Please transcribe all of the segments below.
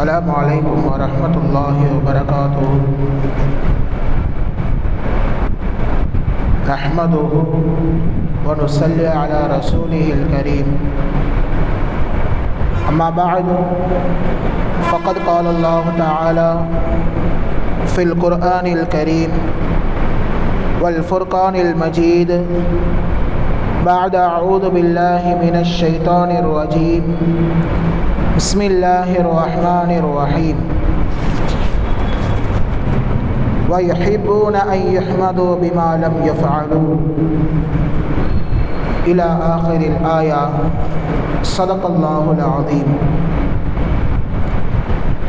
السلام عليكم ورحمة الله وبركاته. نحمده ونصلي على رسوله الكريم. أما بعد فقد قال الله تعالى في القرآن الكريم والفرقان المجيد بعد أعوذ بالله من الشيطان الرجيم. بسم الله الرحمن الرحيم ويحبون أن يحمدوا بما لم يفعلوا إلى آخر الآية صدق الله العظيم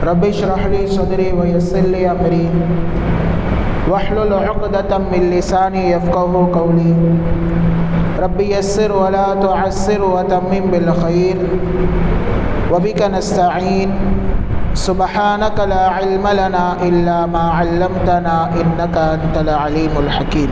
رب اشرح لي صدري ويسر لي أمري واحلل عقدة من لساني يفقه قولي رب يسر ولا تعسر وتمم بالخير وبك نستعين سبحانك لا علم لنا إلا ما علمتنا إنك أنت العليم الحكيم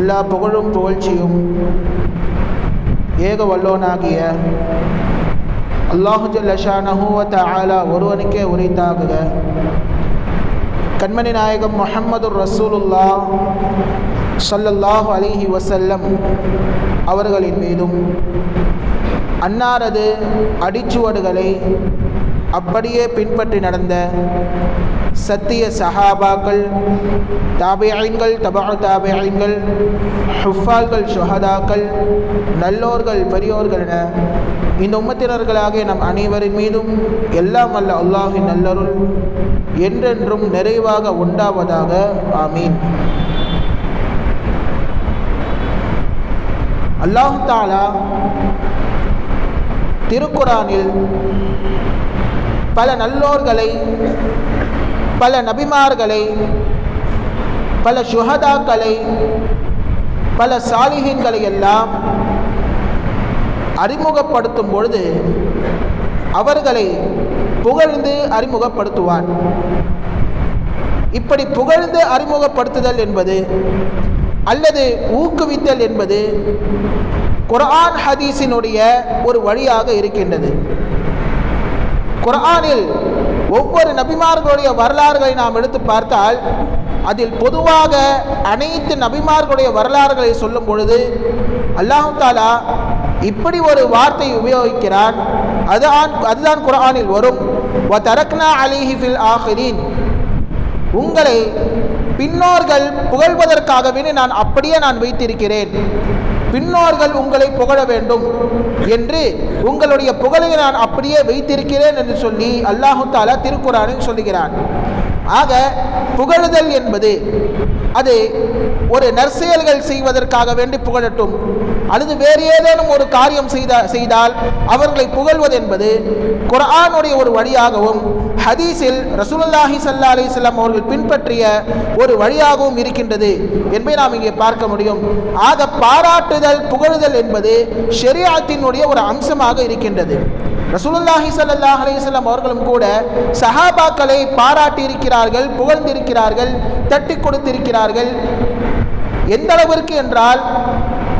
எல்லா புகழும் புகழ்ச்சியும் ஏக வல்லோனாகிய அல்லாஹு ஜல்லஷானஹூவ தஆலா ஒருவனுக்கே உரித்தாகுக கண்மணி நாயகம் முஹம்மது ரசூலுல்லா ஸல்லல்லாஹு அலிஹி வசல்லம் அவர்களின் மீதும் அன்னாரது அடிச்சுவடுகளை அப்படியே பின்பற்றி நடந்த சத்திய சஹாபாக்கள் தாபியங்கள் தபா தாபியங்கள் ஹுஃபால்கள் சுஹதாக்கள் நல்லோர்கள் பெரியோர்கள் என இந்த உம்மத்தினர்களாகிய நம் அனைவரின் மீதும் எல்லாம் அல்ல அல்லாஹின் நல்லருள் என்றென்றும் நிறைவாக உண்டாவதாக. ஆமீன். அல்லாஹு தாலா திருக்குரானில் பல நல்லோர்களை பல நபிமார்களை பல சுஹதாக்களை பல சாலிகங்களை எல்லாம் அறிமுகப்படுத்தும் பொழுது அவர்களை புகழ்ந்து அறிமுகப்படுத்துவார். இப்படி புகழ்ந்து அறிமுகப்படுத்துதல் என்பது அல்லது ஊக்குவித்தல் என்பது குர்ஆன் ஹதீஸினுடைய ஒரு வழியாக இருக்கின்றது. குர்ஆனில் ஒவ்வொரு நபிமார்களுடைய வரலாறுகளை நாம் எடுத்து பார்த்தால் அதில் பொதுவாக அனைத்து நபிமார்களுடைய வரலாறுகளை சொல்லும் பொழுது அல்லாஹு தாலா இப்படி ஒரு வார்த்தை உபயோகிக்கிறான். அதுதான் அதுதான் குரானில் வரும். வ தரக்னா அலிஹி ஃபில் ஆஹிரீன் உங்களை பின்னோர்கள் புகழ்வதற்காகவே நான் அப்படியே நான் வைத்திருக்கிறேன். பின்னோர்கள் உங்களை புகழ வேண்டும் என்று உங்களுடைய புகழை நான் அப்படியே வைத்திருக்கிறேன் என்று சொல்லி அல்லாஹு தாலா திருக்குறானில் சொல்லுகிறான். ஆக புகழுதல் என்பது அது ஒரு நற்செயல்கள் செய்வதற்காக வேண்டி புகழட்டும். அல்லது வேறு ஏதேனும் ஒரு காரியம் செய்த செய்தால் அவர்களை புகழ்வது என்பது குரானுடைய ஒரு வழியாகவும் ஹதீஸில் ரசூலுல்லாஹி சல்லா அலிஸ்லாம் அவர்கள் பின்பற்றிய ஒரு வழியாகவும் இருக்கின்றது என்பதை நாம் இங்கே பார்க்க முடியும். ஆக பாராட்டுதல் புகழுதல் என்பது ஷெரியாத்தினுடைய ஒரு அம்சமாக இருக்கின்றது. ரசூலுல்லாஹி சல்லாஹ் அலிஸ்லாம் அவர்களும் கூட சஹாபாக்களை பாராட்டியிருக்கிறார்கள் புகழ்ந்திருக்கிறார்கள் தட்டி கொடுத்திருக்கிறார்கள். எந்த அளவிற்கு என்றால்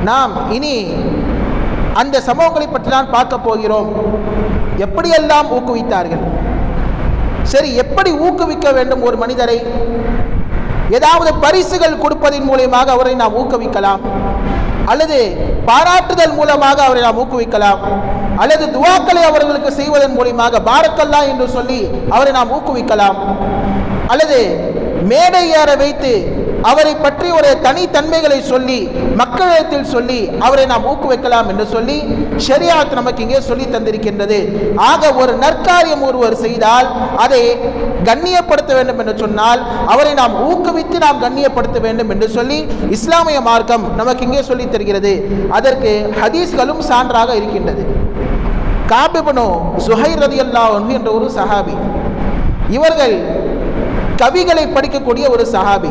நாம் இனி அந்த சம்பவங்களை பற்றி தான் பார்க்க போகிறோம். எப்படியெல்லாம் ஊக்குவித்தார்கள்? சரி எப்படி ஊக்குவிக்க வேண்டும் ஒரு மனிதரை? ஏதாவது பரிசுகள் கொடுப்பதன் மூலியமாக அவரை நாம் ஊக்குவிக்கலாம். அல்லது பாராட்டுதல் மூலமாக அவரை நாம் ஊக்குவிக்கலாம். அல்லது துவாக்களை அவர்களுக்கு செய்வதன் மூலியமாக பாரக்கல்லா என்று சொல்லி அவரை நாம் ஊக்குவிக்கலாம். அல்லது மேடை ஏற வைத்து அவரை பற்றி ஒரு தனித்தன்மைகளை சொல்லி மக்களிடத்தில் சொல்லி அவரை நாம் ஊக்குவிக்கலாம் என்று சொல்லி ஷரியாத் நமக்கு இங்கே சொல்லி தந்திருக்கின்றது. ஆக ஒரு நற்காரியம் ஒருவர் செய்தால் அதை கண்ணியப்படுத்த வேண்டும் என்று சொன்னால் அவரை நாம் ஊக்குவித்து நாம் கண்ணியப்படுத்த வேண்டும் என்று சொல்லி இஸ்லாமிய மார்க்கம் நமக்கு இங்கே சொல்லி தருகிறது. அதற்கு ஹதீஸ்களும் சான்றாக இருக்கின்றது. காபிபனோ சுஹைர் ரதி என்ற ஒரு சஹாபி. இவர்கள் கவிகளை படிக்கக்கூடிய ஒரு சஹாபி.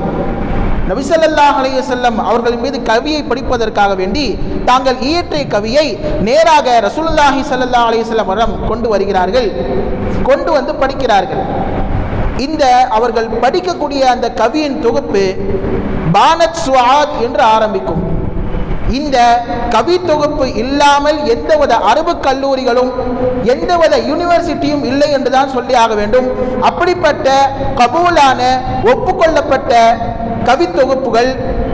நபிசல்லாஹ் அலையுசல்லம் அவர்கள் மீது கவியை படிப்பதற்காக வேண்டி தாங்கள் இயற்றிய கவியை நேராக ரசூலுல்லாஹி சல்லா அலைஹி வரம் கொண்டு வருகிறார்கள் கொண்டு வந்து படிக்கிறார்கள். இந்த அவர்கள் படிக்கக்கூடிய அந்த கவியின் தொகுப்பு பானத் சுவாத் என்று ஆரம்பிக்கும். இந்த கவி தொகுப்பு இல்லாமல் எந்தவித அரபு கல்லூரிகளும் எந்தவித யூனிவர்சிட்டியும் இல்லை என்றுதான் சொல்லி ஆக வேண்டும். அப்படிப்பட்ட கபூலான ஒப்புக்கொள்ளப்பட்ட கவித்தொகுப்புகள்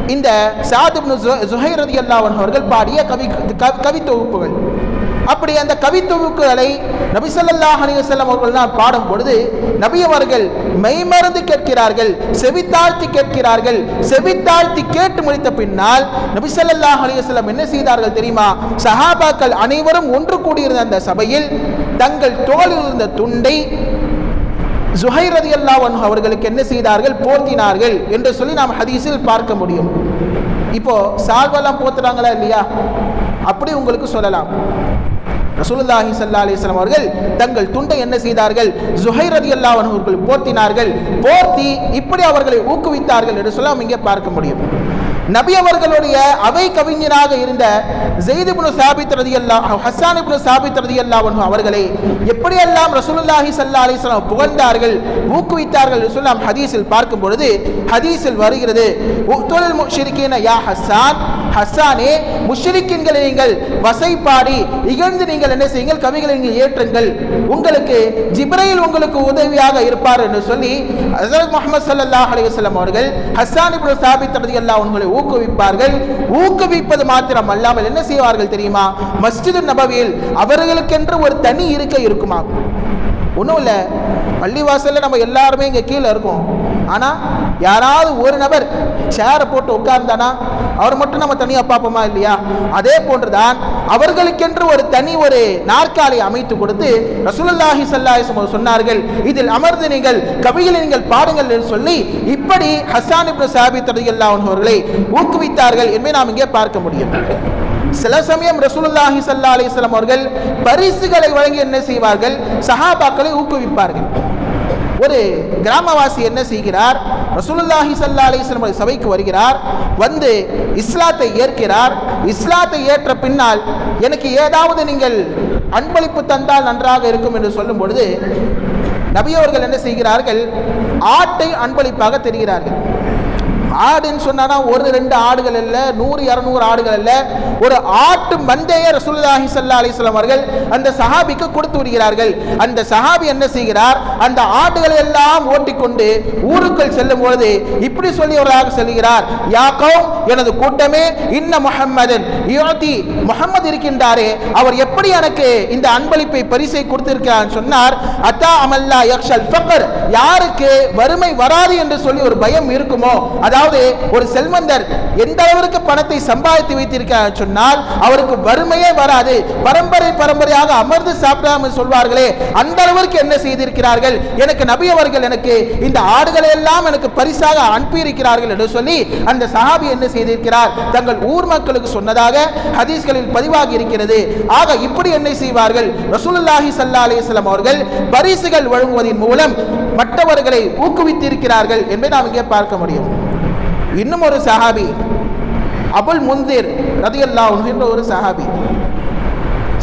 இந்த சாதுப்னு ஜுஹைரதி அல்லாவன் அவர்கள் பாடிய கவி கவி தொகுப்புகள் அப்படி அந்த கவி தொகுப்புகளை நபி ஸல்லல்லாஹு அவர்கள் தான் பாடும் பொழுது நபி அவர்கள் மெய்மறந்து கேட்கிறார்கள் செவித்தாழ்த்தி கேட்கிறார்கள் செவித்தாழ்த்தி கேட்டு முடித்த பின்னால் நபி ஸல்லல்லாஹு என்ன செய்தார்கள் தெரியுமா? சஹாபாக்கள் அனைவரும் ஒன்று கூடியிருந்த அந்த சபையில் தங்கள் தோளில் இருந்த துண்டை ஜுஹைரதி அல்லாஹ் அவர்களுக்கு என்ன செய்தார்கள்? போர்த்தினார்கள் என்று சொல்லி நாம் ஹதீஸில் பார்க்க முடியும். இப்போ சால்வெல்லாம் போத்துறாங்களா இல்லையா? அப்படி உங்களுக்கு சொல்லலாம். ரசூலுல்லாஹி சல்லா அலிஸ்லாம் அவர்கள் தங்கள் துண்டை என்ன செய்தார்கள்? ஜுஹைர் அதி அன்ஹு அவர்கள் போர்த்தினார்கள். போர்த்தி இப்படி அவர்களை ஊக்குவித்தார்கள் என்று சொல்ல இங்கே பார்க்க முடியும். நபி அவர்களுடைய அவை கவிஞராக இருந்த ஜெய்து இப்னு சாபித் ரலியல்லாஹு ஹஸ்ஸான் இப்னு சாபித் ரலியல்லாஹு அன்ஹு அவர்களை எப்படியெல்லாம் ரசூலுல்லாஹி சல்லா அலிஸ்லாம் புகழ்ந்தார்கள் ஊக்குவித்தார்கள் என்று சொல்லி நாம் ஹதீஸில் பார்க்கும் பொழுது ஹதீஸில் வருகிறது யா ஹசான் ஹஸ்ஸானே முஷ்ரிக்கின்களை நீங்கள் வசைப்பாடி இகழ்ந்து நீங்கள் என்ன செய்யுங்கள் கவிகளை நீங்கள் ஏற்றுங்கள். உங்களுக்கு ஜிப்ரையில் உங்களுக்கு உதவியாக இருப்பார் என்று சொல்லி ஹசரத் முகமது ஸல்லல்லாஹு அலிவசல்லம் அவர்கள் ஹஸ்ஸான் இப்படி சாபித் ரலியல்லாஹு உங்களை ஊக்குவிப்பார்கள். ஊக்குவிப்பது மாத்திரம் அல்லாமல் என்ன செய்வார்கள் தெரியுமா? மஸ்ஜிது நபவியில் அவர்களுக்கென்று ஒரு தனி இருக்கை இருக்குமா? ஒன்றும் இல்லை. பள்ளிவாசலில் நம்ம எல்லாருமே இங்கே கீழே இருக்கோம். ஆனால் யாராவது ஒரு நபர் சேரை போட்டு உட்கார்ந்தானா? அவர் மட்டும் நம்ம தனியாக பார்ப்போமா இல்லையா? அதே போன்றுதான் அவர்களுக்கென்று ஒரு தனி ஒரு நாற்காலை அமைத்து கொடுத்து ரசூலுல்லாஹி ஸல்லல்லாஹு சொன்னார்கள் இதில் அமர்ந்து நீங்கள் கவிகளை நீங்கள் பாடுங்கள் என்று சொல்லி இப்படி ஹசான் இப்னு சாபித் ரலியல்லாஹு அவர்களை ஊக்குவித்தார்கள் என்பதை நாம் இங்கே பார்க்க முடியும். சில சமயம் ரசூலுல்லாஹி சல்லா அலிஸ்லாம் அவர்கள் பரிசுகளை வழங்கி என்ன செய்வார்கள்? சஹாபாக்களை ஊக்குவிப்பார்கள். ஒரு கிராமவாசி என்ன செய்கிறார்? ரசூலுல்லாஹி சல்லா அலிஸ்லம் சபைக்கு வருகிறார் வந்து இஸ்லாத்தை ஏற்கிறார். இஸ்லாத்தை ஏற்ற பின்னால் எனக்கு ஏதாவது நீங்கள் அன்பளிப்பு தந்தால் நன்றாக இருக்கும் என்று சொல்லும் பொழுது நபியவர்கள் என்ன செய்கிறார்கள்? ஆட்டை அன்பளிப்பாக தெரிகிறார்கள். ஆடுன்னு சொன்னா ஒரு ரெண்டு ஆடுகள் அல்ல நூறு இரநூறு ஆடுகள் அல்ல ஒரு ஆட்டு மந்தைய ரசூலுல்லாஹி சல்லா அலிஸ்லாம் அவர்கள் அந்த சஹாபிக்கு கொடுத்து விடுகிறார்கள். அந்த சஹாபி என்ன செய்கிறார்? அந்த ஆடுகளை எல்லாம் ஓட்டிக்கொண்டு ஊருக்குள் செல்லும் பொழுது இப்படி சொல்லியவராக செல்கிறார் யா எனது கூட்டமே இன்ன முகம்மதன் யோதி முஹம்மது இருக்கின்றாரே அவர் எப்படி எனக்கு இந்த அன்பளிப்பை பரிசை கொடுத்திருக்கிறார் சொன்னார் அத்தா அமல்லா யக்ஷல் ஃபக்கர் யாருக்கு வறுமை வராது என்று சொல்லி ஒரு பயம் இருக்குமோ அதாவது ஒரு செல்வந்தர் எந்த அளவிற்கு பணத்தை சம்பாதித்து வைத்திருக்கிறார் சொன்னால் அவருக்கு வறுமையே வராது. பரம்பரை பரம்பரையாக அமர்ந்து சாப்பிடாமல் சொல்வார்களே அந்த அளவிற்கு என்ன செய்திருக்கிறார்கள்? எனக்கு நபி அவர்கள் எனக்கு இந்த ஆடுகளை எல்லாம் எனக்கு பரிசாக அனுப்பியிருக்கிறார்கள் என்று சொல்லி அந்த சஹாபி என்ன செய்திருக்கிறார்? தங்கள் ஊர் மக்களுக்கு சொன்னதாக ஹதீஸ்களில் பதிவாகி இருக்கிறது. ஆக இப்படி என்ன செய்வார்கள்? ரசூலுல்லாஹி சல்லா அலிஸ்லாம் அவர்கள் பரிசுகள் வழங்குவதன் மூலம் மற்றவர்களை ஊக்குவித்திருக்கிறார்கள் என்பதை நாம் இங்கே பார்க்க முடியும். இன்னும் ஒரு சஹாபி. அபுல் முந்திர் ரதியல்லா என்ற ஒரு சஹாபி.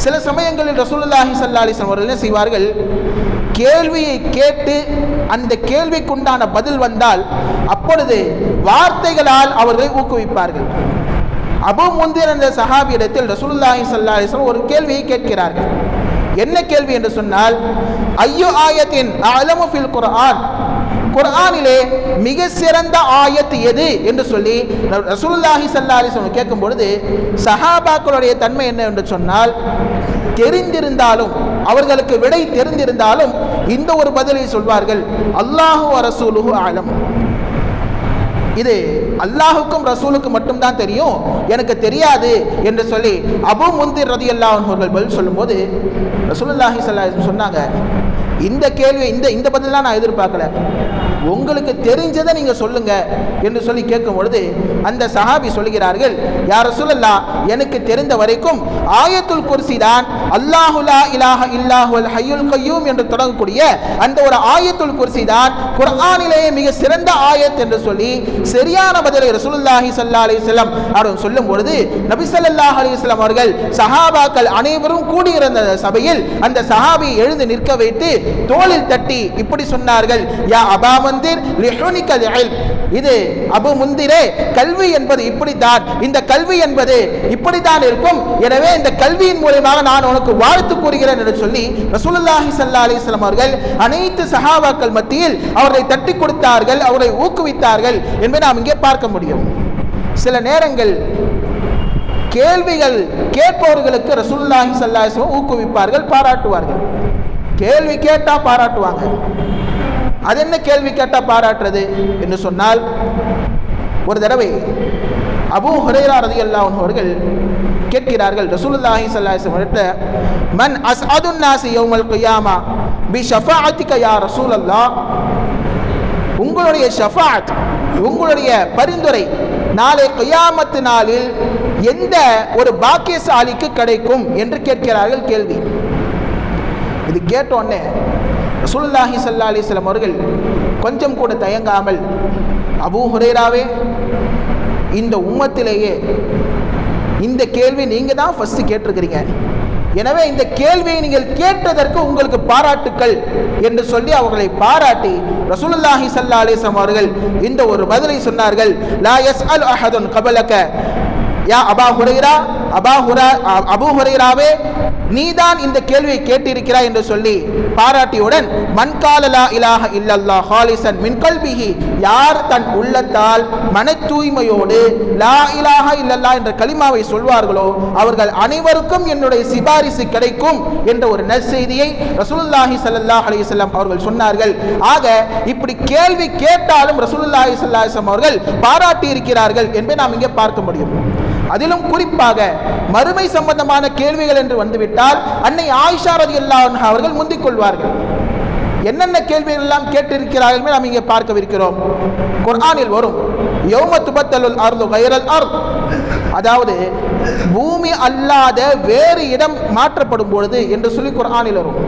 சில சமயங்களில் ரசூலுல்லாஹி ஸல்லல்லாஹு அலைஹி அவர்கள் என்ன செய்வார்கள்? கேள்வியை கேட்டு அந்த கேள்விக்குண்டான பதில் வந்தால் அப்பொழுது வார்த்தைகளால் அவர்களை ஊக்குவிப்பார்கள். அபு முந்திர் என்ற சஹாபியிடத்தில் ரசூலுல்லாஹி ஸல்லல்லாஹு அலைஹி ஒரு கேள்வியை கேட்கிறார்கள். என்ன கேள்வி என்று சொன்னால் ஐயோ ஆயத்தின் அலமு ஃபில் குர்ஆன்? குர்ஆனிலே மிக சிறந்த ஆயத்து எது என்று சொல்லி ரசூலுல்லாஹி சல்லாஹி அலைஹி கேட்கும் பொழுது சஹாபாக்களுடைய தன்மை என்ன என்று சொன்னால் தெரிந்திருந்தாலும் அவர்களுக்கு விடை தெரிந்திருந்தாலும் இந்த ஒரு பதிலை சொல்வார்கள் அல்லாஹு ரசூலுஹு ஆலம் இது அல்லாஹுக்கும் ரசூலுக்கும் மட்டும்தான் தெரியும். எனக்கு தெரியாது என்று சொல்லி அபு முந்திர் ரதி அவர்கள் பதில் சொல்லும்போது ரசூலுல்லாஹி ஸல்லல்லாஹு சொன்னாங்க இந்த கேள்வி இந்த இந்த பதிலாம் நான் எதிர்பார்க்கல. உங்களுக்கு தெரிஞ்சதை நீங்கள் சொல்லுங்க என்று சொல்லி கேட்கும் பொழுது அந்த சஹாபி சொல்கிறார்கள் யார சொல்லல்லா எனக்கு தெரிந்த வரைக்கும் ஆயத்துல் குர்சி தான் அல்லாஹுலா இலாஹ இல்லாஹுல் ஹய்யுல் கையூம் என்று தொடங்கக்கூடிய அந்த ஒரு ஆயத்துல் குர்சி தான் குர்ஆனிலேயே மிக சிறந்த ஆயத் என்று சொல்லி சரியான பதிலை ரசூலுல்லாஹி சல்லா அலி வஸல்லம் அவர்கள் சொல்லும் பொழுது நபி ஸல்லல்லாஹு அவர்கள் சஹாபாக்கள் அனைவரும் கூடியிருந்த சபையில் அந்த சஹாபி எழுந்து நிற்க வைத்து தோளில் தட்டி இப்படி சொன்னார்கள் யா அபா இது அபு முந்திரே கல்வி என்பது இப்படித்தான். இந்த கல்வி என்பது இப்படித்தான் இருக்கும். எனவே இந்த கல்வியின் மூலமாக நான் உனக்கு வாழ்த்து கூறுகிறேன் என்று சொல்லி ரசூலுல்லாஹி சல்லா அலிஸ்லாம் அவர்கள் அனைத்து சஹாபாக்கள் மத்தியில் அவர்களை தட்டி கொடுத்தார்கள் அவரை ஊக்குவித்தார்கள் என்பதை நாம் இங்கே பார்க்க முடியும். சில நேரங்கள் கேள்விகள் கேட்பவர்களுக்கு ரசூல்லாஹி ஸல்லல்லாஹு ஊக்குவிப்பார்கள் பாராட்டுவார்கள். கேள்வி கேட்டால் பாராட்டுவாங்க. அது என்ன கேள்வி கேட்டால் பாராட்டுறது? என்று சொன்னால் ஒரு தடவை அபு ஹுரைரா ரலியல்லாஹு அவர்கள் கேட்கிறார்கள். ரசூலுல்லாஹி ஸல்லல்லாஹு அலைஹி வஸல்லம் மன் அஸ்அதுன் நாசி யௌமல் கியாமா பி ஷஃபாஅத்திக யா ரசூலல்லாஹ்? உங்களுடைய ஷஃபாத் உங்களுடைய பரிந்துரை நாளை கியாமத்து நாளில் எந்த ஒரு பாக்கியசாலிக்கு கிடைக்கும்? என்று கேட்கிறார்கள் கேள்வி. கேட்டோடனே ரசூலுல்லாஹி சல்லா அலைஹி அவர்கள் கொஞ்சம் கூட தயங்காமல் அபூ ஹுரேராவே இந்த உம்மத்திலேயே இந்த கேள்வி நீங்கள் தான் ஃபஸ்ட்டு கேட்டிருக்கிறீங்க. எனவே இந்த கேள்வியை நீங்கள் கேட்டதற்கு உங்களுக்கு பாராட்டுக்கள் என்று சொல்லி அவர்களை பாராட்டி ரசூலுல்லாஹி சல்லா அலைஹி அவர்கள் இந்த ஒரு பதிலை சொன்னார்கள். லா யஸ்அல் அஹதுன் கபலக. யா அபா ஹுரைரா அபா ஹுரா அபு ஹுரைராவே நீதான் இந்த கேள்வியை கேட்டிருக்கிறாய் என்று சொல்லி பாராட்டியுடன் மண்காலலா இலாக இல்லல்லா ஹாலிசன் மின் கல்பிஹி. யார் தன் உள்ளத்தால் மன தூய்மையோடு லா இலாக இல்லல்லா என்ற கலிமாவை சொல்வார்களோ அவர்கள் அனைவருக்கும் என்னுடைய சிபாரிசு கிடைக்கும் என்ற ஒரு நற்செய்தியை ரசூலுல்லாஹி ஸல்லல்லாஹு அலிசல்லாம் அவர்கள் சொன்னார்கள். ஆக இப்படி கேள்வி கேட்டாலும் ரசூலுல்லாஹி ஸல்லல்லாஹு அவர்கள் பாராட்டி இருக்கிறார்கள் என்பதை நாம் இங்கே பார்க்க முடியும். அதிலும் குறிப்பாக மறுமை சம்பந்தமான கேள்விகள் என்று வந்துவிட்டு கேட்டால் அன்னை ஆயிஷா ரதியல்லாஹு அவர்கள் முந்திக் கொள்வார்கள் என்னென்ன கேள்விகள் எல்லாம் கேட்டிருக்கிறார்கள் நாம் இங்கே பார்க்கவிருக்கிறோம். குர்ஆனில் வரும் யௌம துபத்தலுல் அர்து கைரல் அர்த். அதாவது பூமி அல்லாத வேறு இடம் மாற்றப்படும் பொழுது என்று சொல்லி குர்ஆனில் வரும்.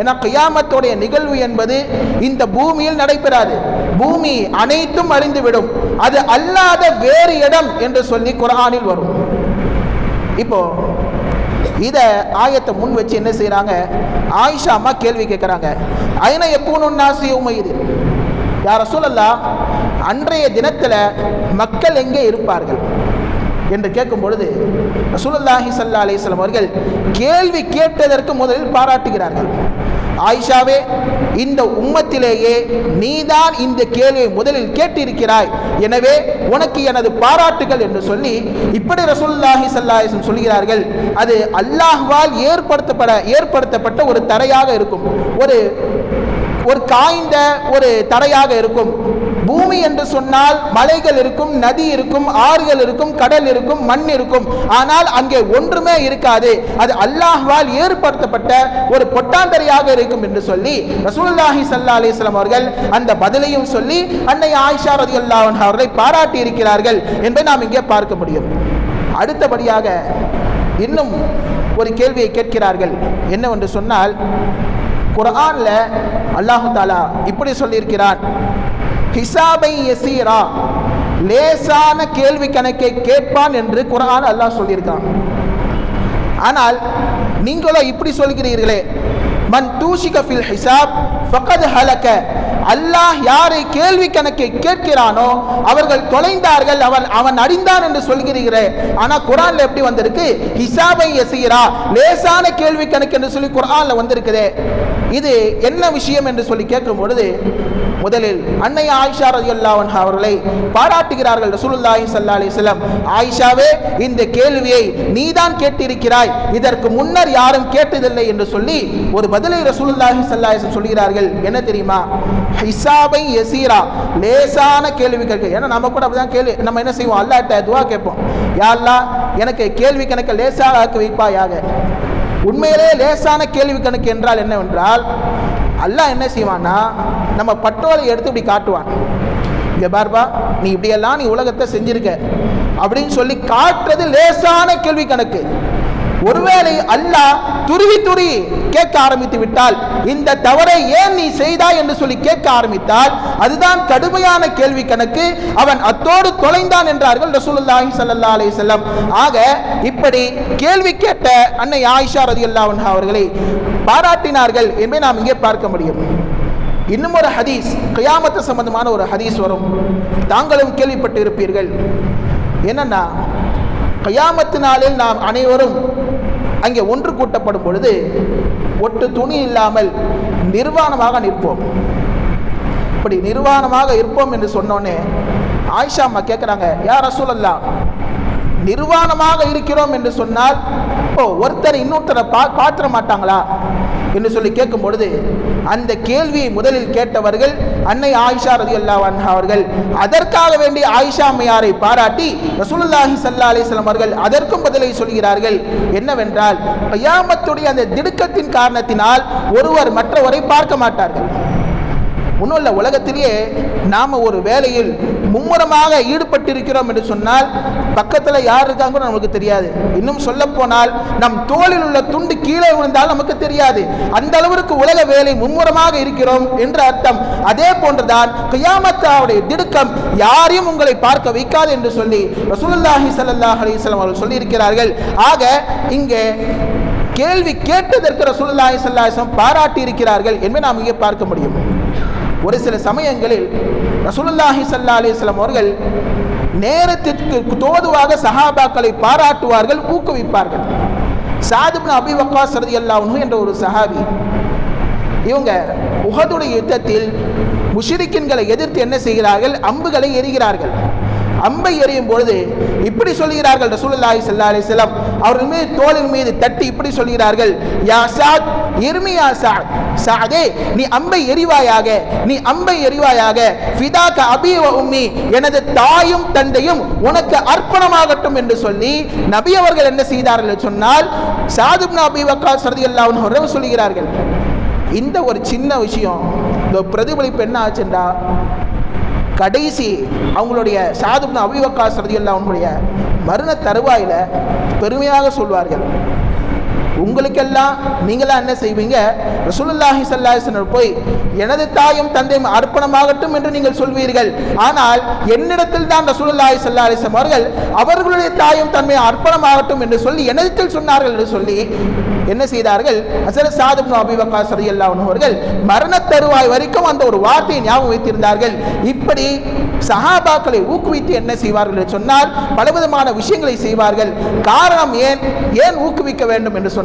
ஏன்னா கியாமத்துடைய நிகழ்வு என்பது இந்த பூமியில் நடைபெறாது. பூமி அனைத்தும் அழிந்துவிடும் அது அல்லாத வேறு இடம் என்று சொல்லி குரானில் வரும். இப்போ இதை ஆயத்தை முன் வச்சு என்ன செய்கிறாங்க ஆயிஷா அம்மா கேள்வி கேட்குறாங்க ஐநா எப்பூனும் நாசியும் இது? யார சொல்லலா அன்றைய தினத்தில் மக்கள் எங்கே இருப்பார்கள்? என்று கேட்கும் பொழுது ரசூலல்லாஹி சல்லா அலிஸ்லாம் அவர்கள் கேள்வி கேட்டதற்கு முதலில் பாராட்டுகிறார்கள். ஆயிஷாவே இந்த உம்மத்திலேயே நீதான் இந்த கேள்வியை முதலில் கேட்டிருக்கிறாய். எனவே உனக்கு எனது பாராட்டுகள் என்று சொல்லி இப்படி ரசூல்லாஹி சல்லாஹிசம் சொல்கிறார்கள். அது அல்லாஹ்வால் ஏற்படுத்தப்பட ஏற்படுத்தப்பட்ட ஒரு தரையாக இருக்கும். ஒரு ஒரு காய்ந்த ஒரு தரையாக இருக்கும். பூமி என்று சொன்னால் மலைகள் இருக்கும் நதி இருக்கும் ஆறுகள் இருக்கும் கடல் இருக்கும் மண் இருக்கும். ஆனால் அங்கே ஒன்றுமே இருக்காது. அது அல்லாஹ்வால் ஏற்படுத்தப்பட்ட ஒரு பொட்டாந்தரையாக இருக்கும் என்று சொல்லி ரசூல்லாஹி சல்லா அலிஸ்லாம் அவர்கள் அந்த பதிலையும் சொல்லி அன்னை ஆயிஷா ரதி அன்ஹா அவர்களை பாராட்டி இருக்கிறார்கள் என்பதை நாம் இங்கே பார்க்க முடியும். அடுத்தபடியாக இன்னும் ஒரு கேள்வியை கேட்கிறார்கள். என்னவென்று சொன்னால் குரானில் அல்லாஹு தாலா இப்படி சொல்லியிருக்கிறான். ஹிசாபை எசீரா லேசான கேள்வி கணக்கை கேட்பான் என்று குரான் அல்லாஹ் சொல்லியிருக்கான். ஆனால் நீங்களோ இப்படி சொல்கிறீர்களே மன் தூஷிக ஃபில் ஹிசாப் ஃபகத் ஹலக்க அல்லாஹ் யாரை கேள்வி கணக்கை கேட்கிறானோ அவர்கள் தொலைந்தார்கள் அவன் அவன் அறிந்தான் என்று சொல்கிறீர்களே ஆனா குரான்ல எப்படி வந்திருக்கு? ஹிசாபை எசுகிறா லேசான கேள்வி கணக்கு என்று சொல்லி குரான்ல வந்திருக்குதே. இது என்ன விஷயம் என்று சொல்லி கேட்கும் பொழுது முதலில் அன்னை ஆயிஷா ரலியல்லாஹு அவர்களை பாராட்டுகிறார்கள் ரசூலுல்லாஹி சல்லா அலைஹி ஆயிஷாவே இந்த கேள்வியை நீதான் கேட்டிருக்கிறாய் இதற்கு முன்னர் யாரும் கேட்டதில்லை என்று சொல்லி ஒரு பதிலை ரசூலுல்லாஹி ஸல்லல்லாஹு சொல்கிறார்கள். என்ன தெரியுமா? ஹிசாபை யசீரா லேசான கேள்வி கேட்க. ஏன்னா நம்ம கூட அப்படிதான் கேள்வி நம்ம என்ன செய்வோம்? அல்லாட்ட துவா கேட்போம். யா எனக்கு கேள்வி கணக்கை லேசாக ஆக்கி வைப்பாயாக. உண்மையிலே லேசான கேள்வி கணக்கு என்றால் என்னவென்றால் அல்லாஹ் என்ன செய்வான்னா நம்ம பட்டோலை எடுத்து இப்படி காட்டுவான். இங்கே பார்பா நீ இப்படியெல்லாம் நீ உலகத்தை செஞ்சிருக்க. அப்படின்னு சொல்லி காட்டுறது லேசான கேள்வி கணக்கு. ஒருவேளை அல்லாஹ் துருவி துருவி கேட்க ஆரம்பித்து விட்டால் இந்த தவறை ஏன் நீ செய்தாய் என்று சொல்லி கேட்க ஆரம்பித்தால் அதுதான் கடுமையான கேள்வி கணக்கு. அவன் அத்தோடு தொலைந்தான் என்றார்கள் ரசூலுல்லாஹி ஸல்லல்லாஹு அலைஹி வஸல்லம். ஆக இப்படி கேள்வி கேட்ட அன்னை ஆயிஷா ரதியல்லாஹு அன்ஹா அவர்களை பாராட்டினார்கள் என்பதை நாம் இங்கே பார்க்க முடியும். இன்னும் ஒரு ஹதீஸ் கியாமத்து சம்பந்தமான ஒரு ஹதீஸ் வரும். தாங்களும் கேள்விப்பட்டு இருப்பீர்கள் என்னன்னா கயாமத்து நாளில் நாம் அனைவரும் அங்கே ஒன்று கூட்டப்படும் பொழுது ஒட்டு துணி இல்லாமல் நிர்வாணமாக நிற்போம். இப்படி நிர்வாணமாக இருப்போம் என்று சொன்னோன்னே ஆயிஷா அம்மா கேட்குறாங்க யார் ரசூலல்லா நிர்வாணமாக இருக்கிறோம் என்று சொன்னால் ஓ ஒருத்தர் இன்னொருத்தரை பா பார்த்துட மாட்டாங்களா? என்று சொல்லி கேட்கும் பொழுது அந்த கேள்வியை முதலில் கேட்டவர்கள் அன்னை ஆயிஷா ரதி அல்லாஹ் அவர்கள் அதற்காக வேண்டி ஆயிஷா அம்மையாரை பாராட்டி ரசூலுல்லாஹி சல்லா அலிஸ்லாம் அவர்கள் அதற்கும் பதிலை சொல்கிறார்கள். என்னவென்றால் கயாமத்துடைய அந்த திடுக்கத்தின் காரணத்தினால் ஒருவர் மற்றவரை பார்க்க மாட்டார்கள். ஒன்றும் இல்லை உலகத்திலேயே நாம் ஒரு வேலையில் மும்முரமாக ஈடுபட்டிருக்கிறோம் என்று சொன்னால் பக்கத்தில் யார் இருக்காங்க கூட நமக்கு தெரியாது. இன்னும் சொல்ல போனால் நம் தோளில் உள்ள துண்டு கீழே விழுந்தால் நமக்கு தெரியாது. அந்த அளவிற்கு உலக வேலை மும்முரமாக இருக்கிறோம் என்று அர்த்தம். அதே போன்றுதான் கியாமத்தாவுடைய திடுக்கம் யாரையும் உங்களை பார்க்க வைக்காது என்று சொல்லி ரசூலுல்லாஹி சல்லாஹ் அலிஸ்லாம் அவர்கள் சொல்லியிருக்கிறார்கள். ஆக இங்கே கேள்வி கேட்டதற்கு ரசூலுல்லாஹி ஸல்லல்லாஹு பாராட்டி இருக்கிறார்கள் என்பதை நாம் இங்கே பார்க்க முடியும். ஒரு சில சமயங்களில் ரசூலுல்லாஹி சல்லா அலிஸ்லாம் அவர்கள் நேரத்திற்கு தோதுவாக சஹாபாக்களை பாராட்டுவார்கள் ஊக்குவிப்பார்கள். சாதுபின் அபி வக்காஸ் ரதியல்லாஹு என்ற ஒரு சஹாபி இவங்க உகதுடைய யுத்தத்தில் முஷிரிக்கின்களை எதிர்த்து என்ன செய்கிறார்கள்? அம்புகளை எரிகிறார்கள் அம்பை எறியும் பொழுது இப்படி சொல்கிறார்கள் ரசூலுல்லாஹி ஸல்லல்லாஹு அலைஹி வஸல்லம். அவர்கள் மீது தோளின் மீது தட்டி இப்படி சொல்கிறார்கள் யா சாத் இர்மியா சாத் சாதே நீ அம்பை எறிவாயாக நீ அம்பை எறிவாயாக ஃபிதாக அபி வ உம்மி எனது தாயும் தந்தையும் உனக்கு அர்ப்பணமாகட்டும் என்று சொல்லி நபி அவர்கள் என்ன செய்தார்கள் சொன்னால் சாதுப்னு அபி வக்கா ரலியல்லாஹு அன்ஹு அவர்கள் சொல்கிறார்கள். இந்த ஒரு சின்ன விஷயம் இந்த பிரதிபலிப்பு என்ன ஆச்சுண்டா? கடைசி அவங்களுடைய சாதுப்னு அபிவக்காஸ் ரதியல்லா அவங்களுடைய மரண தருவாயில் பெருமையாக சொல்வார்கள். உங்களுக்கெல்லாம் நீங்களாம் என்ன செய்வீங்க? ரசூலுல்லாஹி ஸல்லல்லாஹு போய் எனது தாயும் தந்தையும் அர்ப்பணமாகட்டும் என்று நீங்கள் சொல்வீர்கள். ஆனால் என்னிடத்தில் தான் ரசூலுல்லாஹி ஸல்லல்லாஹு அவர்கள் அவர்களுடைய தாயும் தன்மையை அர்ப்பணமாகட்டும் என்று சொல்லி என்னிடத்தில் சொன்னார்கள் என்று சொல்லி என்ன செய்தார்கள்? ஹசரத் சாத் இப்னு அபி அவர்கள் மரண தருவாய் வரைக்கும் அந்த ஒரு வார்த்தையை ஞாபகம் வைத்திருந்தார்கள். இப்படி சஹாபாக்களை ஊக்குவித்து என்ன செய்வார்கள் என்று சொன்னால் பலவிதமான விஷயங்களை செய்வார்கள். காரணம் ஏன்? ஏன் ஊக்குவிக்க வேண்டும் என்று சொன்னால்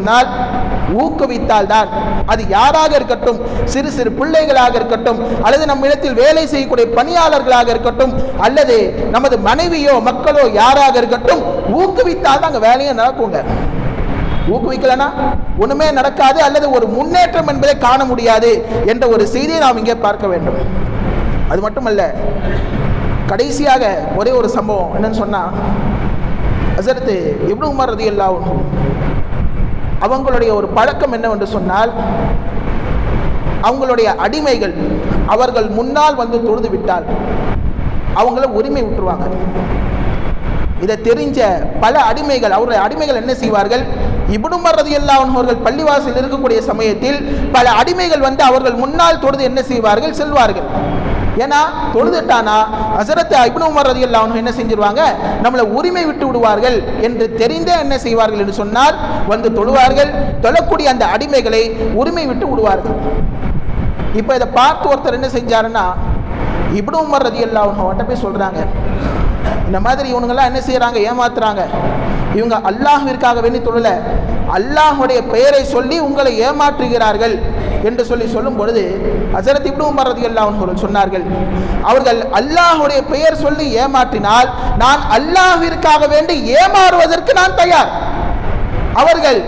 ஊக்குவித்தால் தான் அது யாராக இருக்கட்டும் சிறு சிறு பிள்ளைகளாக இருக்கட்டும் அல்லது நம் இடத்தில் வேலை செய்யக்கூடிய பணியாளர்களாக இருக்கட்டும் அல்லது நமது மனைவியோ மக்களோ யாராக இருக்கட்டும் ஊக்குவித்தால் தான் அங்கே வேலையை நடக்குங்க. ஊக்குவிக்கலனா? ஒண்ணுமே நடக்காது அல்லது ஒரு முன்னேற்றம் என்பதை காண முடியாது என்ற ஒரு செய்தியை நாம் இங்கே பார்க்க வேண்டும். அது மட்டுமல்ல கடைசியாக ஒரே ஒரு சம்பவம் என்னன்னு சொன்னா அசரத்து இப்னு உமர் ரதியல்லாஹு அவங்களுடைய ஒரு பழக்கம் என்னவென்று சொன்னால் அவங்களுடைய அடிமைகள் அவர்கள் முன்னால் வந்து தொழுது விட்டால் அவங்கள உரிமை விட்டுருவாங்க. இதை தெரிஞ்ச பல அடிமைகள் அவருடைய அடிமைகள் என்ன செய்வார்கள்? இபுடுமரது எல்லாம் அவர்கள் பள்ளிவாசல் இருக்கக்கூடிய சமயத்தில் பல அடிமைகள் வந்து அவர்கள் முன்னால் தொழுது என்ன செய்வார்கள்? செல்வார்கள். ஏன்னா தொழுதுட்டானா? அசரத் இப்னு உமர் ரதி என்ன செஞ்சிருவாங்க? நம்மளை உரிமை விட்டு விடுவார்கள் என்று தெரிந்தே என்ன செய்வார்கள் என்று சொன்னால் வந்து தொழுவார்கள். தொழக்கூடிய அந்த அடிமைகளை உரிமை விட்டு விடுவார்கள். இப்போ இதை பார்த்து ஒருத்தர் என்ன செஞ்சாருன்னா இப்னு உமர் ரதி அவன்கிட்ட போய் சொல்கிறாங்க இந்த மாதிரி இவனுங்கெல்லாம் என்ன செய்கிறாங்க ஏமாத்துறாங்க. இவங்க அல்லாஹிற்காக வேண்டி தொழல. அல்லாஹுடைய பெயரை சொல்லி உங்களை ஏமாற்றுகிறார்கள் என்று சொல்லி சொல்லும் பொழுது ஹசரத் இப்னு உமர் ரலியல்லாஹு சொன்னார்கள் அவர்கள் அல்லாஹுடைய பெயர் சொல்லி ஏமாற்றினால் நான் அல்லாஹிற்காக வேண்டி ஏமாறுவதற்கு நான் தயார். அவர்கள்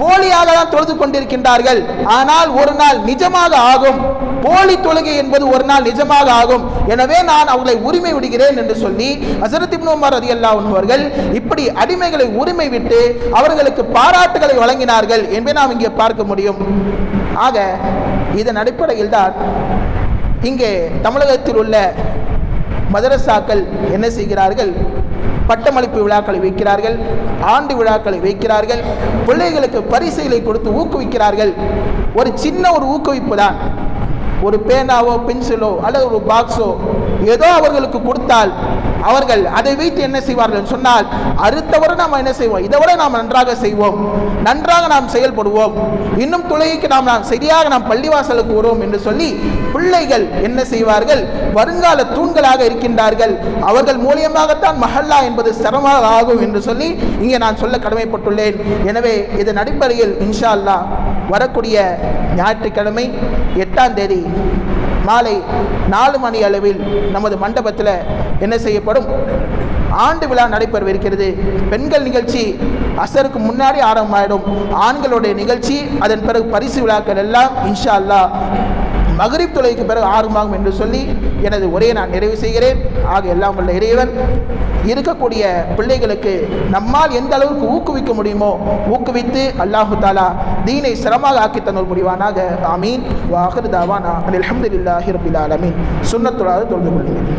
போலியாக தான் தொழுது கொண்டிருக்கின்றார்கள். ஆனால் ஒரு நாள் நிஜமாக ஆகும். போலி தொழுகை என்பது ஒரு நாள் நிஜமாக ஆகும். எனவே நான் அவர்களை உரிமை விடுகிறேன் என்று சொல்லி ஹசரத் இப்னு உமர் ரலியல்லாஹு அவர்கள் இப்படி அடிமைகளை உரிமை விட்டு அவர்களுக்கு பாராட்டுகளை வழங்கினார்கள் என்பதை நாம் இங்கே பார்க்க முடியும். ஆக இதன் அடிப்படையில் தான் இங்கே தமிழகத்தில் உள்ள மதரசாக்கள் என்ன செய்கிறார்கள்? பட்டமளிப்பு விழாக்களை வைக்கிறார்கள் ஆண்டு விழாக்களை வைக்கிறார்கள் பிள்ளைகளுக்கு பரிசுகளை கொடுத்து ஊக்குவிக்கிறார்கள். ஒரு சின்ன ஒரு ஊக்குவிப்பு தான். ஒரு பேனாவோ பென்சிலோ அல்லது ஒரு பாக்ஸோ ஏதோ அவர்களுக்கு கொடுத்தால் அவர்கள் அதை வைத்து என்ன செய்வார்கள் சொன்னால் அடுத்தவரை நாம் என்ன செய்வோம்? இதை விட நாம் நன்றாக செய்வோம். நன்றாக நாம் செயல்படுவோம். இன்னும் துளைக்கு நாம் நாம் சரியாக நாம் பள்ளிவாசலுக்கு வருவோம் என்று சொல்லி பிள்ளைகள் என்ன செய்வார்கள்? வருங்கால தூண்களாக இருக்கின்றார்கள். அவர்கள் மூலியமாகத்தான் மஹல்லா என்பது சிரமமாக ஆகும் என்று சொல்லி இங்கே நான் சொல்ல கடமைப்பட்டுள்ளேன். எனவே இதன் அடிப்படையில் இன்ஷா அல்லாஹ் வரக்கூடிய ஞாயிற்றுக்கிழமை எட்டாம் தேதி மாலை நாலு மணி அளவில் நமது மண்டபத்தில் என்ன செய்யப்படும்? ஆண்டு விழா நடைபெறவிருக்கிறது பெண்கள் நிகழ்ச்சி அசருக்கு முன்னாடி ஆரம்பமாயிடும். ஆண்களுடைய நிகழ்ச்சி அதன் பிறகு பரிசு விழாக்கள் எல்லாம் இன்ஷா அல்லாஹ் மகரிப் தொலைக்கு பிறகு ஆரம்பமாகும் என்று சொல்லி எனது உரையை நான் நிறைவு செய்கிறேன். ஆக எல்லாம் உள்ள இறைவன். இருக்கக்கூடிய பிள்ளைகளுக்கு நம்மால் எந்த அளவுக்கு ஊக்குவிக்க முடியுமோ ஊக்குவித்து அல்லாஹு தாலா தீனை சிரமமாக ஆக்கி தந்தல் முடிவானாக ஆமீன். வாஹர் தாவானா. அலமதுல்லாஹி ரபில் ஆலமீன். சுண்ணத்துடாது தொழுது கொள்கிறேன்